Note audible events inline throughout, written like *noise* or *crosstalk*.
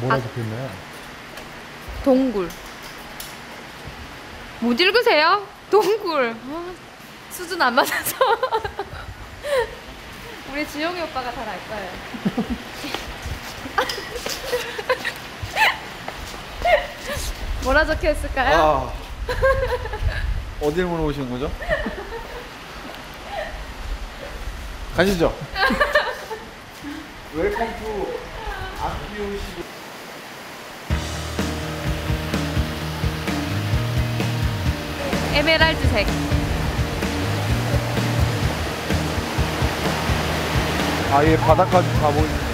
뭐라 아. 적혀있나요? 동굴. 못 읽으세요? 동굴. 아, 수준 안 맞아서. *laughs* 우리 지영이 오빠가 잘 알 거예요. *laughs* 뭐라 적혀 있을까요? 아 어딜 물어보시는 거죠? 가시죠. *laughs* 웰컴 투 아키오시 에메랄드색. 아예 바닥까지 다 보이네.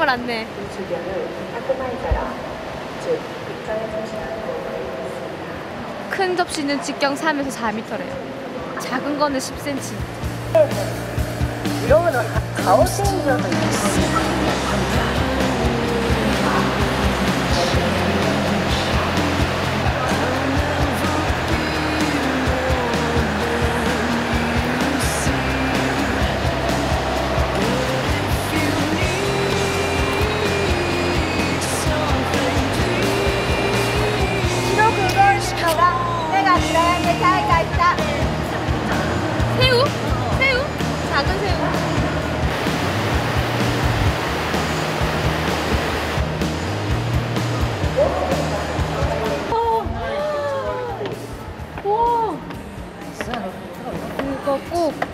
정말 안 내. 큰 접시는 직경 3에서 4m래요. 작은 거는 10cm. 이러면 가오싱이어도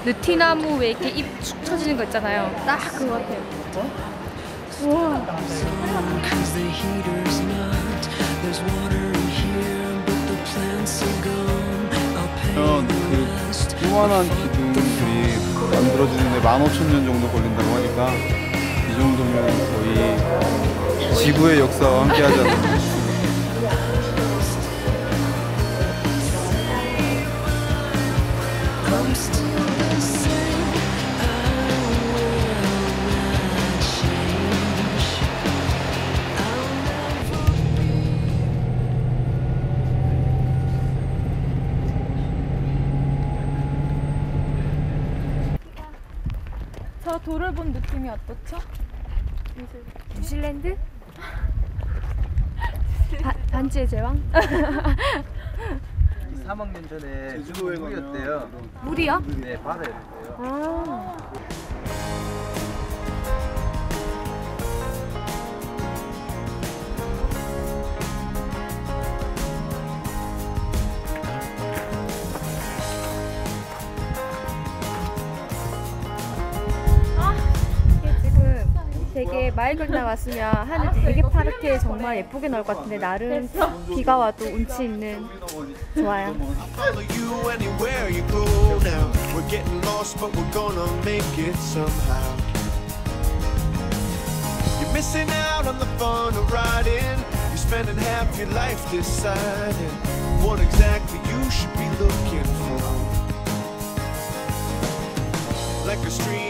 느티나무 왜 이렇게 입 축 처지는 거 있잖아요. 딱 그거 같아요. 우와. 그러면 the 그. 요만한 기둥들이 만들어지는데 15,000년 정도 걸린다고 하니까 이 정도면 거의 지구의 역사와 함께 하지 않나. Still 저 돌을 본 느낌이 어떻죠? 뉴질랜드? 바, 반지의 제왕? 3학년 전에 제주도에 물이었대요. 물이요? 네, 바다였대요. 아. 아, 되게 맑은 날 왔으면 하늘 되게 파랗게 정말 예쁘게 나올 것 같은데 날은 비가 와도 운치 있는 좋아요. follow you anywhere you go now. We're getting lost, but we're gonna make it somehow. You're missing out on the fun of riding. You're spending half your life deciding what exactly you should be looking for. Like a stream